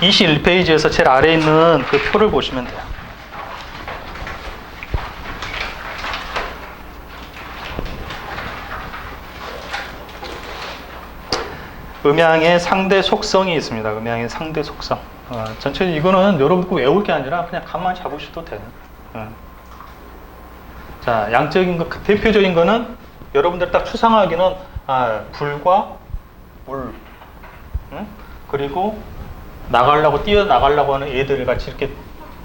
21페이지에서 제일 아래에 있는 그 표를 보시면 돼요. 음양의 상대 속성이 있습니다. 음양의 상대 속성. 어, 전체 이거는 여러분 꼭 외울 게 아니라 그냥 가만 잡으셔도 돼요. 어. 자, 양적인 거, 그 대표적인 거는 여러분들 딱 추상하기는 아, 불과 물, 응? 그리고 나가려고 뛰어 나가려고 하는 애들 같이 이렇게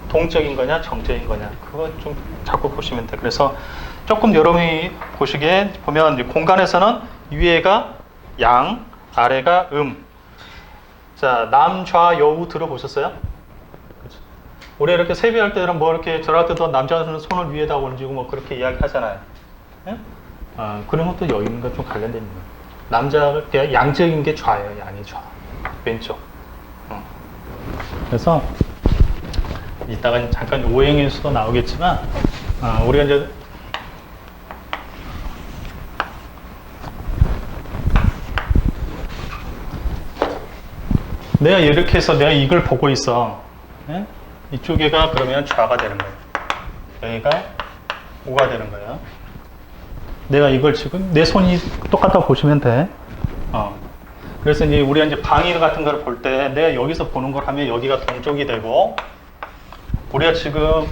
동적인 거냐 정적인 거냐 그거 좀 자꾸 보시면 돼. 그래서 조금 여러분이 보시기에 보면 공간에서는 위에가 양, 아래가 음. 자, 남 좌 여우 들어보셨어요? 우리 이렇게 세배할 때는 뭐 이렇게 저럴 때도 남자는 손을 위에다 올리고 뭐 그렇게 이야기 하잖아요. 예? 아, 그런 것도 여인과 좀 관련된 거예요. 남자가 양적인 게 좌예요, 양이 좌. 왼쪽. 어. 그래서 이따가 잠깐 오행의 수도 나오겠지만 아, 우리가 이제 내가 이렇게 해서 내가 이걸 보고 있어. 예? 이쪽에가 그러면 좌가 되는 거예요. 여기가 우가 되는 거예요. 내가 이걸 지금 내 손이 똑같다 고 보시면 돼. 어. 그래서 이제 우리가 이제 방위 같은 걸 볼 때 내가 여기서 보는 걸 하면 여기가 동쪽이 되고 우리가 지금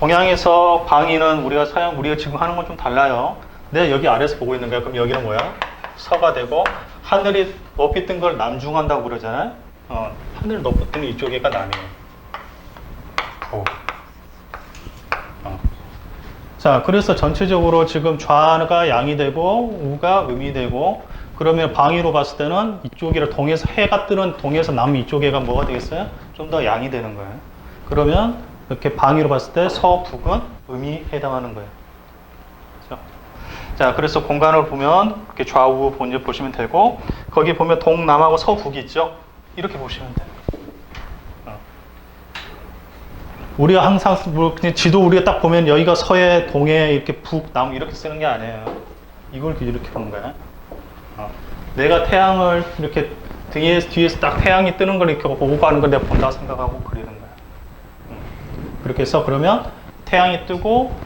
동양에서 방위는 우리가 사용 우리가 지금 하는 건 좀 달라요. 내가 여기 아래서 보고 있는 거야. 그럼 여기는 뭐야? 서가 되고 하늘이 높이 뜬 걸 남중한다고 그러잖아요. 어, 하늘 높이 뜨는 이쪽에가 남이에요. 부. 어. 자, 그래서 전체적으로 지금 좌가 양이 되고 우가 음이 되고 그러면 방위로 봤을 때는 이쪽이라 동에서 해가 뜨는 동에서 남 이쪽에가 뭐가 되겠어요? 좀 더 양이 되는 거예요. 그러면 이렇게 방위로 봤을 때 서북은 음이 해당하는 거예요. 그렇죠? 자, 그래서 공간을 보면 이렇게 좌우 본질 보시면 되고 거기 보면 동남하고 서북이 있죠. 이렇게 보시면 돼요. 어. 우리가 항상 뭐 그냥 지도 우리가 딱 보면 여기가 서해, 동해 이렇게 북, 남 이렇게 쓰는 게 아니에요. 이걸 이렇게 보는 거야. 어. 내가 태양을 이렇게 뒤에서, 뒤에서 딱 태양이 뜨는 걸 이렇게 보고 가는 걸 내가 본다 생각하고 그리는 거야. 음. 그렇게 해서 그러면 태양이 뜨고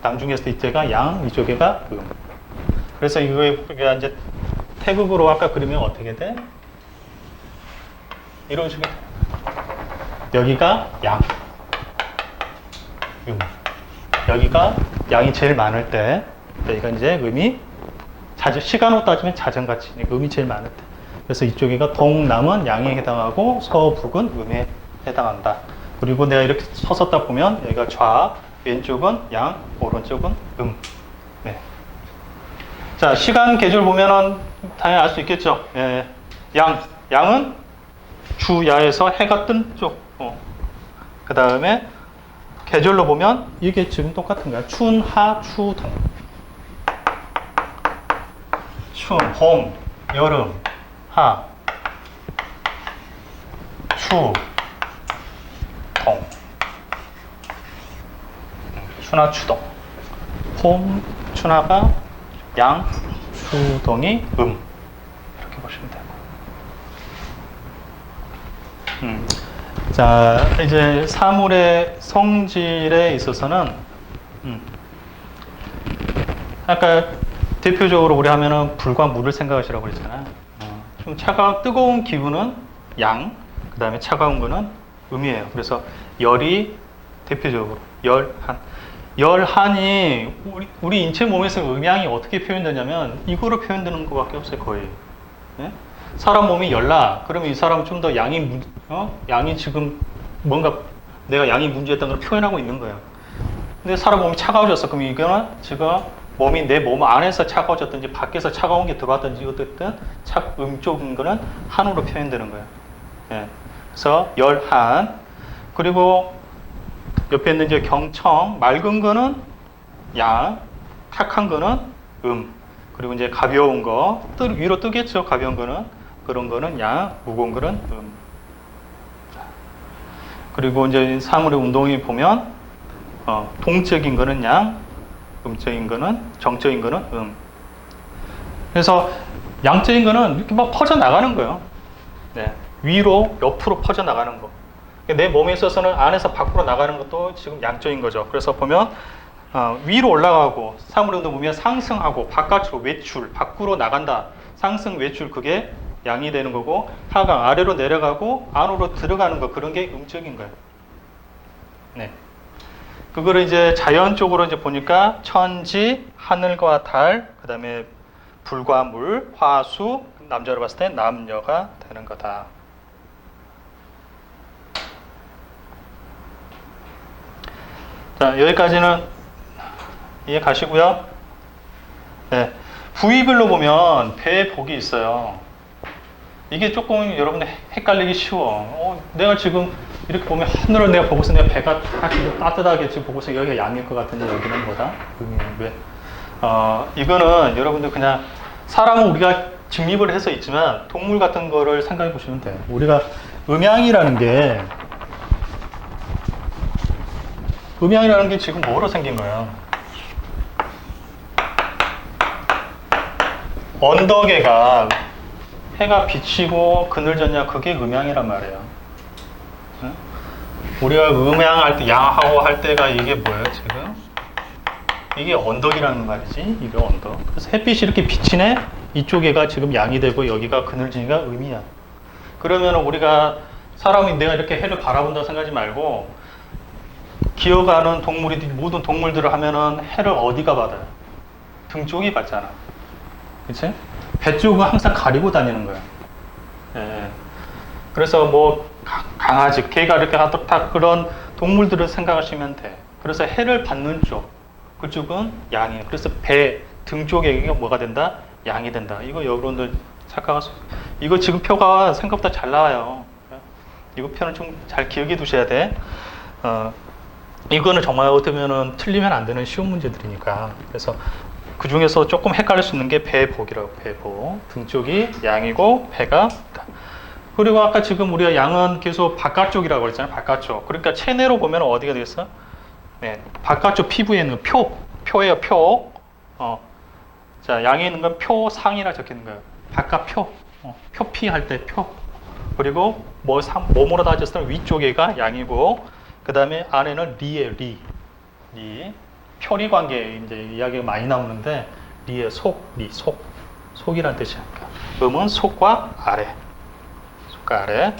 남중에서 이때가 양, 이쪽에가 음. 그래서 이거에 이제 태극으로 아까 그리면 어떻게 돼? 이런 식으로 여기가 양, 음. 여기가 양이 제일 많을 때 여기가 이제 음이 자전 시간으로 따지면 자전같이 음이 제일 많을 때 그래서 이쪽이가 동남은 양에 해당하고 서북은 음에 해당한다. 그리고 내가 이렇게 딱 보면 여기가 좌, 왼쪽은 양, 오른쪽은 음. 네. 자, 시간 계절 보면은 당연히 알 수 있겠죠. 예. 양, 양은 주야에서 해가 뜬 쪽. 어. 그 다음에 계절로 보면 이게 지금 똑같은 거야. 춘, 하, 추, 동. 춘, 봄, 여름, 하, 추, 동. 추나 추동. 봄, 추나가 양, 추동이 음. 이렇게 보시면 되고. 음. 자, 이제 사물의 성질에 있어서는 음. 아까 대표적으로 우리 하면은 불과 물을 생각하시라고 그랬잖아요. 어, 좀 차가운 뜨거운 기운은 양, 그 다음에 차가운 거는 음이에요. 그래서 열이 대표적으로 열한 열한이 우리, 우리 인체 몸에서 음양이 어떻게 표현되냐면 이거로 표현되는 것밖에 없어요 거의. 예? 사람 몸이 열나 그러면 이 사람은 좀 더 양이 문, 어? 양이 지금 뭔가 내가 양이 문제였다는 걸 표현하고 있는 거예요. 근데 사람 몸이 차가워졌어. 그럼 이거는 지금 몸이 내 몸 안에서 차가워졌든지 밖에서 차가운 게 들어왔든지 어쨌든 차, 음쪽인 거는 한으로 표현되는 거예요. 예. 그래서 열한 그리고 옆에 있는 이제 경청 맑은 거는 양, 탁한 거는 음. 그리고 이제 가벼운 거 뜨, 위로 뜨겠죠. 가벼운 거는 그런 거는 양, 무거운 거는 음. 자. 그리고 이제 사물의 운동이 보면 어, 동적인 거는 양, 음적인 거는 정적인 거는 음. 그래서 양적인 거는 이렇게 막 퍼져 나가는 거예요. 네. 위로 옆으로 퍼져 나가는 거. 내 몸에 있어서는 안에서 밖으로 나가는 것도 지금 양적인 거죠. 그래서 보면 어, 위로 올라가고 사물운동 보면 상승하고 바깥으로 외출, 밖으로 나간다. 상승, 외출 그게 양이 되는 거고 하강 아래로 내려가고 안으로 들어가는 거 그런 게 음적인 거예요. 네. 그거를 이제 자연적으로 이제 보니까 천지, 하늘과 달, 그다음에 불과 물, 화수, 남자로 봤을 때 남녀가 되는 거다. 자, 여기까지는 이해 가시고요. 네. 부위별로 보면 배에 복이 있어요. 이게 조금 여러분들 헷갈리기 쉬워. 어, 내가 지금 이렇게 보면 하늘을 내가 보고서 내가 배가 딱 따뜻하게 지금 보고서 여기가 양일 것 같은데 여기는 뭐다? 왜? 어, 이거는 여러분들 그냥 사람은 우리가 직립을 해서 있지만 동물 같은 거를 생각해 보시면 돼요. 우리가 음양이라는 게 음양이라는 게 지금 뭐로 생긴 거예요? 언덕에가 해가 비치고 그늘졌냐 그게 음양이란 말이에요. 응? 우리가 음양할 때 양하고 할 때가 이게 뭐예요 지금? 이게 언덕이라는 말이지. 이게 언덕. 그래서 햇빛이 이렇게 비치네. 이쪽에가 지금 양이 되고 여기가 그늘지니까 음이야. 그러면 우리가 사람이 내가 이렇게 해를 바라본다 생각하지 말고 기어가는 동물이 모든 동물들을 하면은 해를 어디가 받아요? 등 쪽이 받잖아. 그치? 배 쪽은 항상 가리고 다니는 거야. 예. 그래서 뭐 가- 강아지, 개가 이렇게 다 그런 동물들을 생각하시면 돼. 그래서 해를 받는 쪽, 그쪽은 양이에요. 그래서 배, 등 쪽에 뭐가 된다? 양이 된다. 이거 여러분들 착각하수. 이거 지금 표가 생각보다 잘 나와요. 이거 표는 좀 잘 기억해 두셔야 돼. 어, 이거는 정말 어떻게 보면은 틀리면 안 되는 쉬운 문제들이니까. 그래서 그 중에서 조금 헷갈릴 수 있는 게 배복이라고 배복. 등 쪽이 양이고 배가 그리고 아까 지금 우리가 양은 계속 바깥쪽이라고 그랬잖아요. 바깥쪽. 그러니까 체내로 보면 어디가 되겠어? 네, 바깥쪽 피부에 있는 표, 표예요, 표. 어, 자, 양에 있는 건 표상이라 적혀 있는 거예요. 바깥 표, 어, 표피 할 때 표. 그리고 뭐 상, 몸으로 따졌을 때 위쪽에가 양이고, 그 다음에 안에는 리에 리, 리. 표리 관계 이제 이야기가 많이 나오는데 리의 속, 리, 속, 속이란 뜻이니까. 음은 속과 아래, 속과 아래.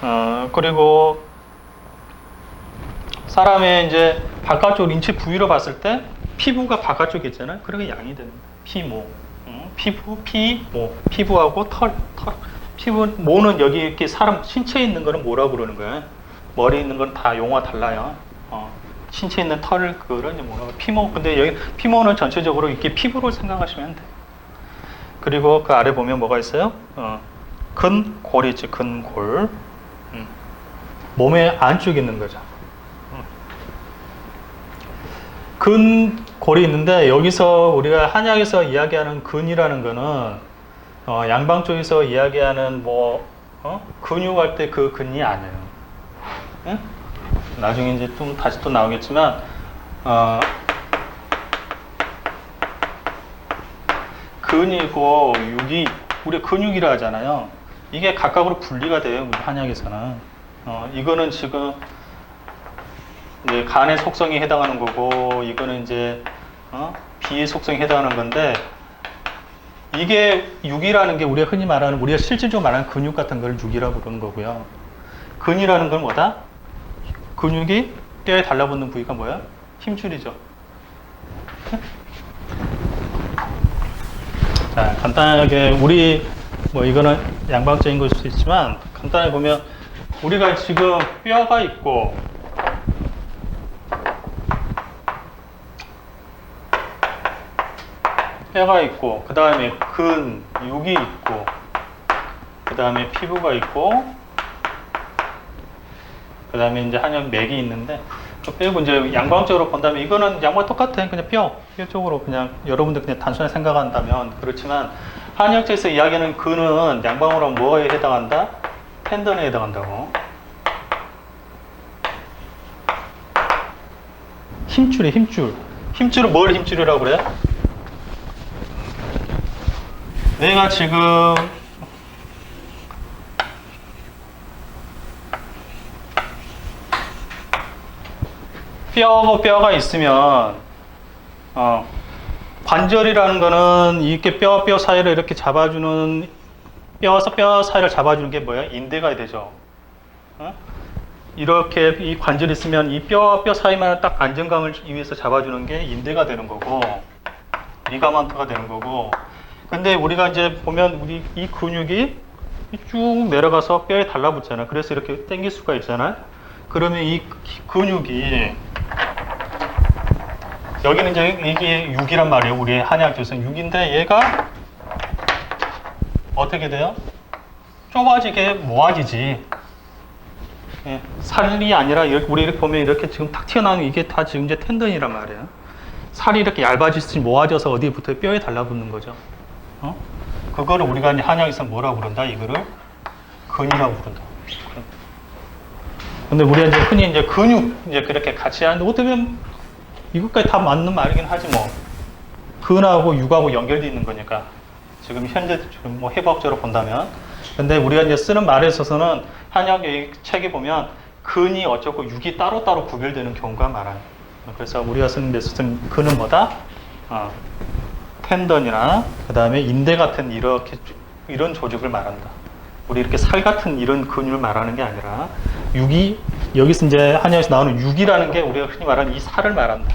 어, 그리고 사람의 이제 바깥쪽 인체 부위로 봤을 때 피부가 바깥쪽에 있잖아요. 그러게 양이 되는. 피모. 음, 피부, 피 모. 피부하고 털, 털. 피부, 모는 여기 이렇게 사람 신체에 있는 거는 뭐라고 그러는 거예요? 머리에 있는 건 다 용어 달라요. 어, 신체에 있는 털을 이제 뭐라고 피모. 근데 여기 피모는 전체적으로 이렇게 피부를 생각하시면 돼. 그리고 그 아래 보면 뭐가 있어요? 어, 근골이 있지, 근골. 음. 몸의 안쪽에 있는 거죠. 근골이 있는데 여기서 우리가 한약에서 이야기하는 근이라는 거는 어, 양방 쪽에서 이야기하는 뭐 어? 근육할 때 그 근이 아니에요. 응? 나중에 이제 좀 다시 또 나오겠지만 어, 근이고 육이 우리 근육이라 하잖아요. 이게 각각으로 분리가 돼요. 한약에서는. 어, 이거는 지금 이제 간의 속성이 해당하는 거고 이거는 이제 어? 비의 속성이 해당하는 건데 이게 육이라는 게 우리가 흔히 말하는 우리가 실질적으로 말하는 근육 같은 걸 육이라고 그러는 거고요. 근이라는 건 뭐다? 근육이 뼈에 달라붙는 부위가 뭐야? 힘줄이죠. 자, 간단하게 우리 뭐 이거는 양방적인 걸수 있지만 간단하게 보면 우리가 지금 뼈가 있고 뼈가 있고 그 다음에 근, 육이 있고 그 다음에 피부가 있고 그 다음에 이제 한약 맥이 있는데 그 빼고 이제 양방적으로 본다면 이거는 양과 똑같아 그냥 뼈, 뼈 쪽으로 그냥 여러분들 그냥 단순하게 생각한다면 그렇지만 한약에서 이야기하는 근은 양방으로 뭐에 해당한다? 텐던에 해당한다고 힘줄이 힘줄 힘줄은 뭘 힘줄이라고 그래? 내가 지금 뼈고 뼈가 있으면 어, 관절이라는 거는 이렇게 뼈뼈 사이를 이렇게 잡아주는 뼈에서 뼈 사이를 잡아주는 게 뭐야? 인대가 되죠. 어? 이렇게 이 관절이 있으면 이뼈뼈 사이만 딱 안정감을 위해서 잡아주는 게 인대가 되는 거고 리가먼트가 되는 거고 근데 우리가 이제 보면 우리 이 근육이 쭉 내려가서 뼈에 달라붙잖아 그래서 이렇게 당길 수가 있잖아 그러면 이 근육이 여기는 이제 이게 6이란 말이에요 우리 한의학에서는 6인데 얘가 어떻게 돼요? 좁아지게 모아지지 예, 살이 아니라 이렇게- 우리 이렇게 보면 이렇게 지금 탁 튀어나오는 이게 다 지금 이제 텐던이란 말이에요. 살이 이렇게 얇아지듯이 모아져서 어디에 붙어 뼈에 달라붙는 거죠. 어? 그거를 우리가 한약에서 뭐라고 부른다? 이거를 근이라고 부른다. 근. 근데 우리가 이제 흔히 이제 근육 이제 그렇게 같이 하는데 어떻게 보면 이것까지 다 맞는 말이긴 하지 뭐. 근하고 육하고 연결되어 있는 거니까 지금 현재 지금 뭐 해부학적으로 본다면 근데 우리가 이제 쓰는 말에 있어서는 한약 의 책에 보면 근이 어쩌고 육이 따로따로 구별되는 경우가 많아요. 그래서 우리가 쓰는 데 쓰는 근은 뭐다? 어, 텐던이나 그 다음에 인대 같은 이렇게 이런 조직을 말한다. 우리 이렇게 살 같은 이런 근육을 말하는 게 아니라 육이 여기서 이제 한약에서 나오는 육이라는 게 우리가 흔히 말하는 이 살을 말한다.